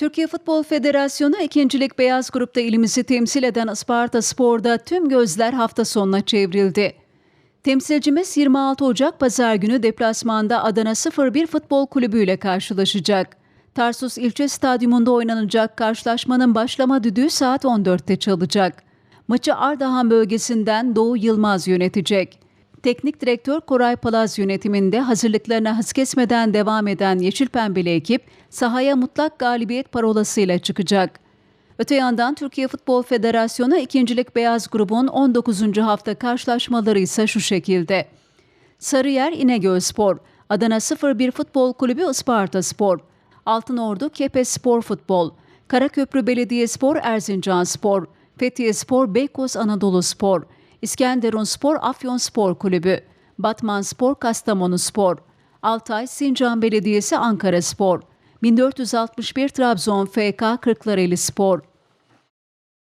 Türkiye Futbol Federasyonu ikincilik beyaz grupta ilimizi temsil eden Isparta Spor'da tüm gözler hafta sonuna çevrildi. Temsilcimiz 26 Ocak Pazar günü deplasmanda Adana 01 Futbol Kulübü ile karşılaşacak. Tarsus İlçe Stadyumunda oynanacak karşılaşmanın başlama düdüğü saat 14'te çalacak. Maçı Ardahan bölgesinden Doğu Yılmaz yönetecek. Teknik direktör Koray Palaz yönetiminde hazırlıklarına hız kesmeden devam eden Yeşil Pembeli ekip sahaya mutlak galibiyet parolasıyla çıkacak. Öte yandan Türkiye Futbol Federasyonu ikincilik beyaz grubun 19. hafta karşılaşmaları ise şu şekilde. Sarıyer İnegöl Spor, Adana 01 Futbol Kulübü Isparta Spor, Altınordu Kepes Spor Futbol, Karaköprü Belediyespor Erzincan Spor, Fethiye Spor Beykoz Anadolu Spor, İskenderun Spor Afyon Spor Kulübü, Batman Spor Kastamonu Spor, Altay Sincan Belediyesi Ankara Spor, 1461 Trabzon FK Kırklareli Spor,